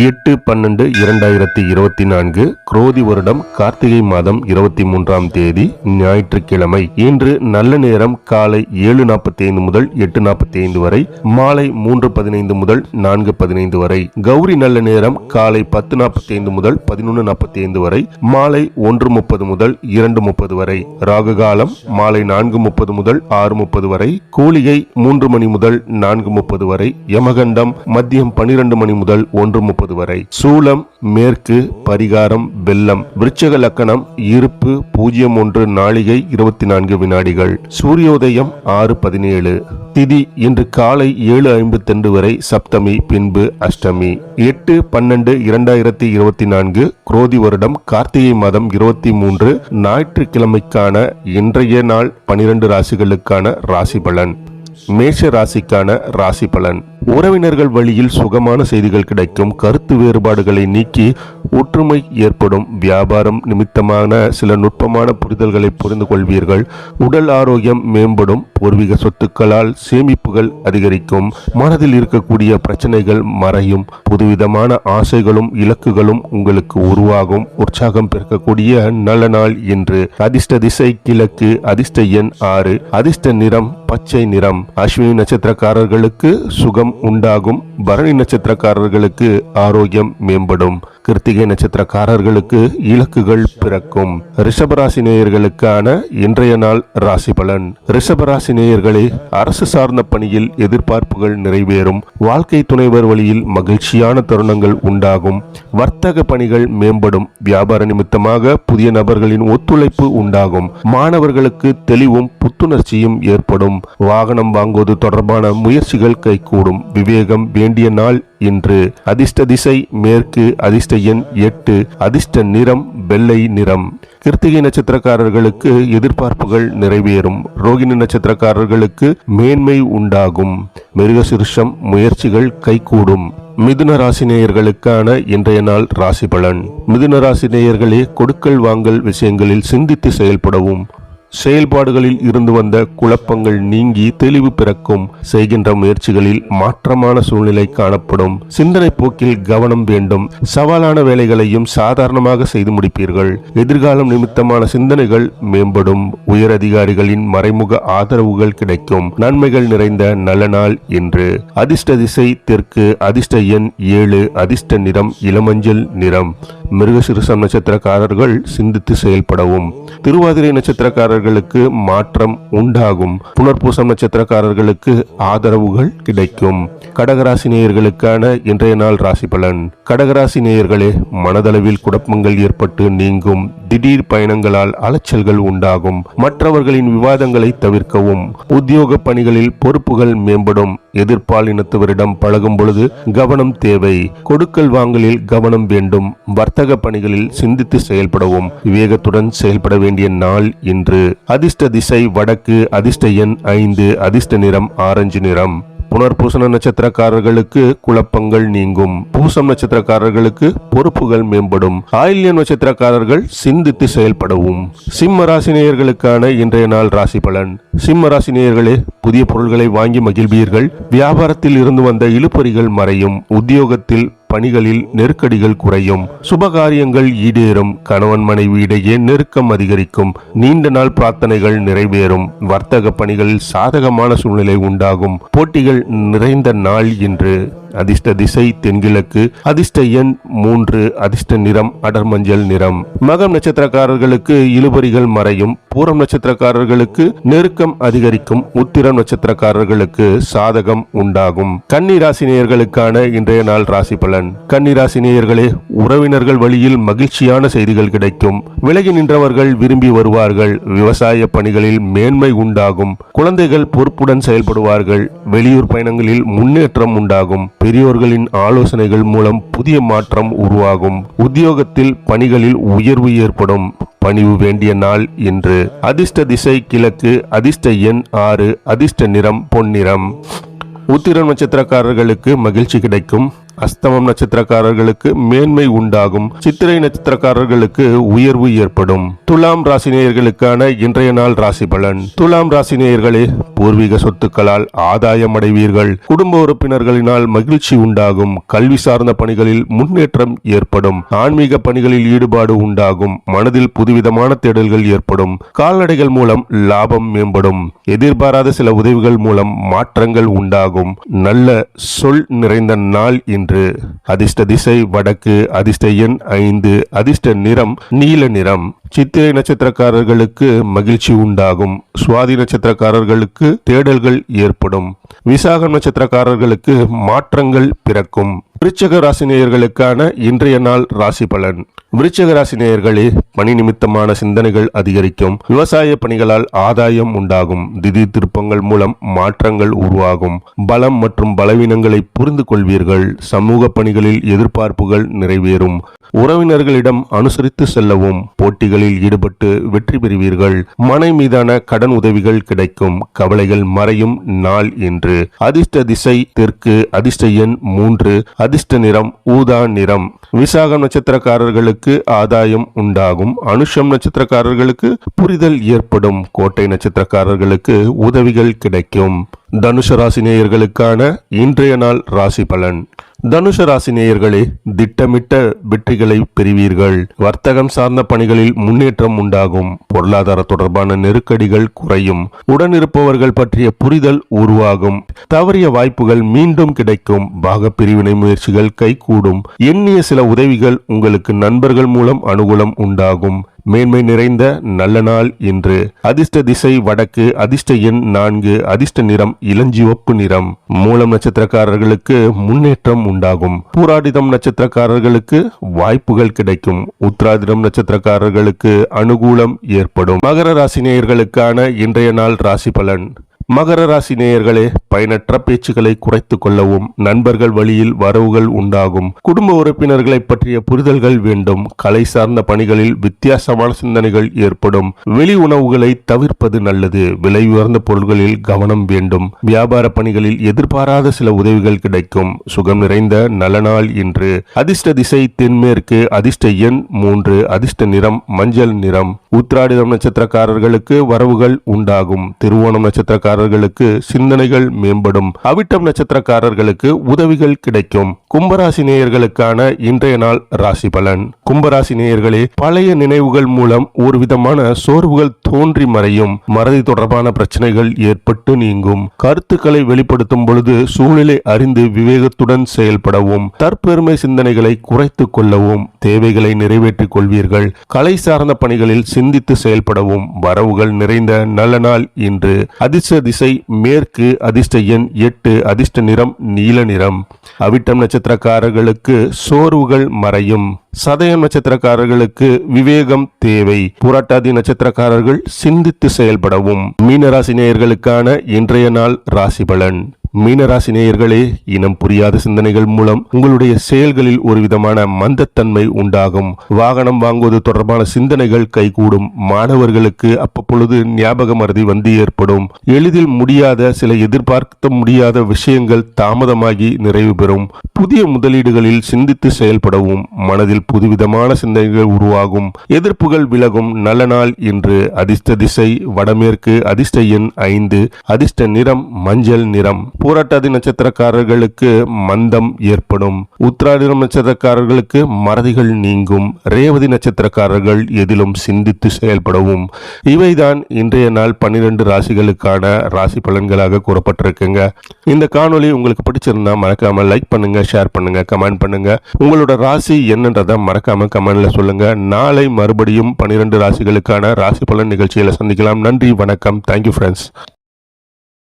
எட்டு பன்னெண்டு இரண்டாயிரத்தி இருபத்தி நான்கு குரோதி வருடம் கார்த்திகை மாதம் இருபத்தி மூன்றாம் தேதி ஞாயிற்றுக்கிழமை. இன்று நல்ல நேரம் காலை ஏழு நாற்பத்தி ஐந்து முதல் எட்டு நாற்பத்தி ஐந்து வரை மாலை மூன்று பதினைந்து முதல் நான்கு பதினைந்து வரை. கௌரி நல்ல நேரம் காலை பத்து நாற்பத்தி ஐந்து முதல் பதினொன்று நாற்பத்தி ஐந்து வரை மாலை ஒன்று முப்பது முதல் இரண்டு முப்பது வரை. ராகு காலம் மாலை நான்கு முப்பது முதல் ஆறு முப்பது வரை கூலிகை மூன்று மணி முதல் நான்கு முப்பது வரை. யமகண்டம் மதியம் பனிரெண்டு மணி முதல் ஒன்று முப்பது முப்பது வரை சூலம் மேற்கு பரிகாரம் வெள்ளம் விருச்சக லக்கணம் இருப்பு பூஜ்ஜியம் ஒன்று நாளிகை இருபத்தி நான்கு வினாடிகள். சூரியோதயம் ஆறு பதினேழு. திதி இன்று காலை ஏழு ஐம்பத்தெண்டு வரை சப்தமி பின்பு அஷ்டமி. எட்டு பன்னெண்டு இரண்டாயிரத்தி இருபத்தி நான்கு குரோதி வருடம் கார்த்திகை மாதம் இருபத்தி மூன்று ஞாயிற்றுக்கிழமைக்கான இன்றைய நாள் பனிரெண்டு ராசிகளுக்கான ராசி பலன். மேஷ ராசிக்கான ராசி பலன். உறவினர்கள் வழியில் சுகமான செய்திகள் கிடைக்கும். கருத்து வேறுபாடுகளை நீக்கி ஒற்றுமை ஏற்படும். வியாபாரம் நிமித்தமான சில நுட்பமான புரிதல்களை புரிந்து கொள்வீர்கள். உடல் ஆரோக்கியம் மேம்படும். பூர்வீக சொத்துக்களால் சேமிப்புகள் அதிகரிக்கும். மனதில் இருக்கக்கூடிய பிரச்சனைகள் மறையும். புதுவிதமான ஆசைகளும் இலக்குகளும் உங்களுக்கு உருவாகும். உற்சாகம் பெருக்கக்கூடிய நல்ல நாள் என்று அதிர்ஷ்ட திசை கிழக்கு அதிர்ஷ்ட எண் ஆறு. அதிர்ஷ்ட நிறம் பச்சை நிறம். அஸ்வினி நட்சத்திரக்காரர்களுக்கு சுகம் உண்டாகும். பரணி நட்சத்திரக்காரர்களுக்கு ஆரோக்கியம் மேம்படும். கிருத்திகை நட்சத்திரக்காரர்களுக்கு இலக்குகள் பிறக்கும். ரிஷபராசி நேயர்களுக்கான இன்றைய நாள் ராசி பலன். ரிஷபராசி நேயர்களே அரசு சார்ந்த பணியில் எதிர்பார்ப்புகள் நிறைவேறும். வாழ்க்கை துணைவர் வழியில் மகிழ்ச்சியான தருணங்கள் உண்டாகும். வர்த்தக பணிகள் மேம்படும். வியாபார நிமித்தமாக புதிய நபர்களின் ஒத்துழைப்பு உண்டாகும். மாணவர்களுக்கு தெளிவும் புத்துணர்ச்சியும் ஏற்படும். வாகனம் வாங்குவது தொடர்பான முயற்சிகள் கைகூடும். விவேகம் வேண்டிய நாள் இன்று. அதிர்ஷ்ட திசை மேற்கு அதிர்ஷ்ட எண் எட்டு அதிர்ஷ்ட நிறம் வெள்ளை நிறம். கிருத்திகை நட்சத்திரக்காரர்களுக்கு எதிர்பார்ப்புகள் நிறைவேறும். ரோகிணி நட்சத்திரக்காரர்களுக்கு மேன்மை உண்டாகும். மிருகசிருஷம் முயற்சிகள் கைகூடும். மிதுன ராசி நேயர்களுக்கான இன்றைய நாள் ராசி பலன். மிதுன ராசி நேயர்களே கொடுக்கல் வாங்கல் விஷயங்களில் சிந்தித்து செயல்படவும். செயல்பாடுகளில் இருந்து வந்த குழப்பங்கள் நீங்கி தெளிவு பிறக்கும். செய்கின்ற முயற்சிகளில் மாற்றமான சூழ்நிலை காணப்படும். சிந்தனை போக்கில் கவனம் வேண்டும். சவாலான வேலைகளையும் சாதாரணமாக செய்து முடிப்பீர்கள். எதிர்காலம் நிமித்தமான சிந்தனைகள் மேம்படும். உயர் அதிகாரிகளின் மறைமுக ஆதரவுகள் கிடைக்கும். நன்மைகள் நிறைந்த நல்ல நாள் இன்று அதிர்ஷ்ட திசை தெற்கு அதிர்ஷ்ட எண் ஏழு அதிர்ஷ்ட நிறம் இளமஞ்சள் நிறம். மிருகசிறுசம் நட்சத்திரக்காரர்கள் சிந்தித்து செயல்படவும். திருவாதிரை நட்சத்திரக்காரர்களுக்கு மாற்றம் உண்டாகும். புனர்பூசம் நட்சத்திரக்காரர்களுக்கு ஆதரவுகள் கிடைக்கும். கடகராசி நேயர்களுக்கான இன்றைய நாள் ராசி பலன். கடகராசி நேயர்களே மனதளவில் குழப்பங்கள் ஏற்பட்டு நீங்கும். திடீர் பயணங்களால் அலைச்சல்கள் உண்டாகும். மற்றவர்களின் விவாதங்களை தவிர்க்கவும். உத்தியோக பணிகளில் பொறுப்புகள் மேம்படும். எதிர்ப்பாலினத்தவரிடம் பழகும் பொழுது கவனம் தேவை. கொடுக்கல் வாங்கலில் கவனம் வேண்டும். வர்த்தக பணிகளில் சிந்தித்து செயல்படவும். விவேகத்துடன் செயல்பட வேண்டிய நாள் இன்று. அதிர்ஷ்ட திசை வடக்கு அதிர்ஷ்ட எண் ஐந்து அதிர்ஷ்ட நிறம் ஆரஞ்சு நிறம். புனர்பூசண நட்சத்திரக்காரர்களுக்கு குழப்பங்கள் நீங்கும். பூசம் நட்சத்திரக்காரர்களுக்கு பொறுப்புகள் மேம்படும். ஆயில்யம் நட்சத்திரக்காரர்கள் சிந்தித்து செயல்படவும். சிம்ம ராசினியர்களுக்கான இன்றைய நாள் ராசி பலன். சிம்ம ராசினியர்களே புதிய பொருள்களை வாங்கி மகிழ்வீர்கள். வியாபாரத்தில் இருந்து வந்த இழுபறிகள் மறையும். உத்தியோகத்தில் பணிகளில் நெருக்கடிகள் குறையும். சுபகாரியங்கள் ஈடேறும். கணவன் மனைவி இடையே நெருக்கம் அதிகரிக்கும். நீண்ட நாள் பிரார்த்தனைகள் நிறைவேறும். வர்த்தக பணிகளில் சாதகமான சூழ்நிலை உண்டாகும். போட்டிகள் நிறைந்த நாள் இன்று. அதிர்ஷ்ட திசை தென்கிழக்கு அதிர்ஷ்ட எண் மூன்று அதிர்ஷ்ட நிறம் அடர் மஞ்சள் நிறம். மகம் நட்சத்திரக்காரர்களுக்கு இழுபறிகள் மறையும். பூரம் நட்சத்திரக்காரர்களுக்கு நெருக்கம் அதிகரிக்கும். உத்திரம் நட்சத்திரக்காரர்களுக்கு சாதகம் உண்டாகும். கன்னிராசினியர்களுக்கான இன்றைய நாள் ராசி பலன். கன்னிராசினியர்களே உறவினர்கள் வழியில் மகிழ்ச்சியான செய்திகள் கிடைக்கும். விலகி நின்றவர்கள் விரும்பி வருவார்கள். விவசாய பணிகளில் மேன்மை உண்டாகும். குழந்தைகள் பொறுப்புடன் செயல்படுவார்கள். வெளியூர் பயணங்களில் முன்னேற்றம் உண்டாகும். பெரியோர்களின் ஆலோசனைகள் மூலம் புதிய மாற்றம் உருவாகும். உத்தியோகத்தில் பணிகளில் உயர்வு ஏற்படும். பணிவு வேண்டிய நாள் இன்று. அதிர்ஷ்ட திசை கிழக்கு அதிர்ஷ்ட எண் ஆறு அதிர்ஷ்ட நிறம் பொன்னிறம். உத்திர நட்சத்திரக்காரர்களுக்கு மகிழ்ச்சி கிடைக்கும். அஸ்தமம் நட்சத்திரக்காரர்களுக்கு மேன்மை உண்டாகும். சித்திரை நட்சத்திரக்காரர்களுக்கு உயர்வு ஏற்படும். துலாம் ராசினியர்களுக்கான இன்றைய நாள் ராசி பலன். துலாம் ராசினியர்களே பூர்வீக சொத்துக்களால் ஆதாயம் அடைவீர்கள். குடும்ப உறுப்பினர்களினால் மகிழ்ச்சி உண்டாகும். கல்வி சார்ந்த பணிகளில் முன்னேற்றம் ஏற்படும். ஆன்மீக பணிகளில் ஈடுபாடு உண்டாகும். மனதில் புதுவிதமான தேடல்கள் ஏற்படும். கால்நடைகள் மூலம் லாபம் மேம்படும். எதிர்பாராத சில உதவிகள் மூலம் மாற்றங்கள் உண்டாகும். நல்ல சொல் நிறைந்த நாள் இன்று அதிர்ஷ்ட திசை வடக்கு அதிர்ஷ்ட எண் ஐந்து அதிர்ஷ்ட நிறம் நீல நிறம். சித்திரை நட்சத்திரக்காரர்களுக்கு மகிழ்ச்சி உண்டாகும். சுவாதி நட்சத்திரக்காரர்களுக்கு தேடல்கள் ஏற்படும். விசாக நட்சத்திரக்காரர்களுக்கு மாற்றங்கள் பிறக்கும். விருச்சக ராசினியர்களுக்கான இன்றைய நாள் ராசி பலன். விருச்சகராசி நேயர்களே பணி நிமித்தமான சிந்தனைகள் அதிகரிக்கும். விவசாய பணிகளால் ஆதாயம் உண்டாகும். திடீர் திருப்பங்கள் மூலம் மாற்றங்கள் உருவாகும். பலம் மற்றும் பலவீனங்களை புரிந்து கொள்வீர்கள். சமூக பணிகளில் எதிர்பார்ப்புகள் நிறைவேறும். உறவினர்களிடம் அனுசரித்து செல்லவும். போட்டிகளில் ஈடுபட்டு வெற்றி பெறுவீர்கள். மனை மீதான கடன் உதவிகள் கிடைக்கும். கவலைகள் மறையும் நாள் என்று அதிர்ஷ்ட திசை தெற்கு அதிர்ஷ்ட எண் மூன்று அதிர்ஷ்ட நிறம் ஊதா நிறம். விசாகம் நட்சத்திரக்காரர்களுக்கு ஆதாயம் உண்டாகும். அனுஷம் நட்சத்திரக்காரர்களுக்கு புரிதல் ஏற்படும். கோட்டை நட்சத்திரக்காரர்களுக்கு உதவிகள் கிடைக்கும். தனுஷ ராசி நேயர்களுக்கான இன்றைய நாள் ராசி பலன். தனுஷ ராசி நேயர்களே திட்டமிட்ட வெற்றிகளை பெறுவீர்கள். வர்த்தகம் சார்ந்த பணிகளில் முன்னேற்றம் உண்டாகும். பொருளாதார தொடர்பான நெருக்கடிகள் குறையும். உடனிருப்பவர்கள் பற்றிய புரிதல் உருவாகும். தவறிய வாய்ப்புகள் மீண்டும் கிடைக்கும். பாக பிரிவினை முயற்சிகள் கைகூடும். எண்ணிய சில உதவிகள் உங்களுக்கு நண்பர்கள் மூலம் அனுகூலம் உண்டாகும். மேன்மை நிறைந்த நல்ல நாள் இன்று அதிர்ஷ்ட திசை வடக்கு அதிர்ஷ்ட எண் நான்கு அதிர்ஷ்ட நிறம் இளஞ்சிவப்பு நிறம். மூலம் நட்சத்திரக்காரர்களுக்கு முன்னேற்றம் உண்டாகும். பூராடிதம் நட்சத்திரக்காரர்களுக்கு வாய்ப்புகள் கிடைக்கும். உத்ராதிடம் நட்சத்திரக்காரர்களுக்கு அனுகூலம் ஏற்படும். மகர ராசி நேயர்களுக்கான இன்றைய நாள் ராசி பலன். மகர ராசி நேயர்களே பயனற்ற பேச்சுக்களை குறைத்துக் கொள்ளவும் நண்பர்கள் வழியில் வரவுகள் உண்டாகும். குடும்ப உறுப்பினர்களை பற்றிய புரிதல்கள் வேண்டும். கலை சார்ந்த பணிகளில் வித்தியாசமான சிந்தனைகள் ஏற்படும். வெளி உணவுகளை தவிர்ப்பது நல்லது. விலை உயர்ந்த பொருட்களில் கவனம் வேண்டும். வியாபார பணிகளில் எதிர்பாராத சில உதவிகள் கிடைக்கும். சுகம் நிறைந்த நல்ல நாள் இன்று. அதிர்ஷ்ட திசை தென்மேற்கு அதிர்ஷ்ட எண் மூன்று அதிர்ஷ்ட நிறம் மஞ்சள் நிறம். உத்ராடிதம் நட்சத்திரக்காரர்களுக்கு வரவுகள் உண்டாகும். திருவோணம் நட்சத்திரக்காரர்களுக்கு சிந்தனைகள் மேம்படும். அவிட்டம் நட்சத்திரக்காரர்களுக்கு உதவிகள் கிடைக்கும். கும்பராசி நேயர்களுக்கான இன்றைய நாள் ராசி பலன். கும்பராசி நேயர்களே பழைய நினைவுகள் மூலம் ஒரு விதமான சோர்வுகள் தோன்றி மறையும். மறதி தொடர்பான பிரச்சனைகள் ஏற்பட்டு நீங்கும். கருத்துக்களை வெளிப்படுத்தும் பொழுது சூழ்நிலை அறிந்து விவேகத்துடன் செயல்படவும் தற்பெருமை சிந்தனைகளை குறைத்துக் கொள்ளவும் தேவைகளை நிறைவேற்றிக் கொள்வீர்கள். கலை சார்ந்த பணிகளில் சிந்தித்து செயல்படவும் வரவுகள் நிறைந்த நல்ல நாள் இன்று. அதிர்ஷ்ட திசை மேற்கு அதிர்ஷ்ட எண் எட்டு அதிர்ஷ்ட நிறம் நீல நிறம். அவிட்டம் நட்சத்திரக்காரர்களுக்கு சோர்வுகள் மறையும். சதயம் நட்சத்திரக்காரர்களுக்கு விவேகம் தேவை. புரட்டாதி நட்சத்திரக்காரர்கள் சிந்தித்து செயல்படவும். மீனராசி நேயர்களுக்கான இன்றைய நாள் ராசி பலன் மீனராசி நேயர்களே இனம் புரியாத சிந்தனைகள் மூலம் உங்களுடைய செயல்களில் ஒரு விதமான மந்தத்தன்மை உண்டாகும். வாகனம் வாங்குவது தொடர்பான சிந்தனைகள் கைகூடும். மாணவர்களுக்கு அப்பப்பொழுது ஞாபக மறதி வந்து ஏற்படும். எளிதில் முடியாத சில எதிர்பார்க்க முடியாத விஷயங்கள் தாமதமாகி நிறைவு பெறும். புதிய முதலீடுகளில் சிந்தித்து செயல்படவும் மனதில் புதுவிதமான சிந்தனைகள் உருவாகும். எதிர்ப்புகள் விலகும். நல்ல நாள் இன்று. அதிர்ஷ்ட திசை வடமேற்கு அதிர்ஷ்ட எண் ஐந்து. அதிர்ஷ்ட நிறம் மஞ்சள் நிறம். பூராட்டாதி நட்சத்திரக்காரர்களுக்கு மந்தம் ஏற்படும். உத்திராடினம் நட்சத்திரக்காரர்களுக்கு மறதிகள் நீங்கும். ரேவதி நட்சத்திரக்காரர்கள் எதிலும் சிந்தித்து செயல்படவும். இவைதான் இன்றைய நாள் பன்னிரண்டு ராசிகளுக்கான ராசி பலன்களாக கூறப்பட்டிருக்குங்க. இந்த காணொலி உங்களுக்கு பிடிச்சிருந்தா மறக்காம லைக் பண்ணுங்க ஷேர் பண்ணுங்க கமெண்ட் பண்ணுங்க. உங்களோட ராசி என்னன்றதை மறக்காம கமெண்ட்ல சொல்லுங்க. நாளை மறுபடியும் பன்னிரண்டு ராசிகளுக்கான ராசி பலன் நிகழ்ச்சியில் சந்திக்கலாம். நன்றி வணக்கம். Thank you friends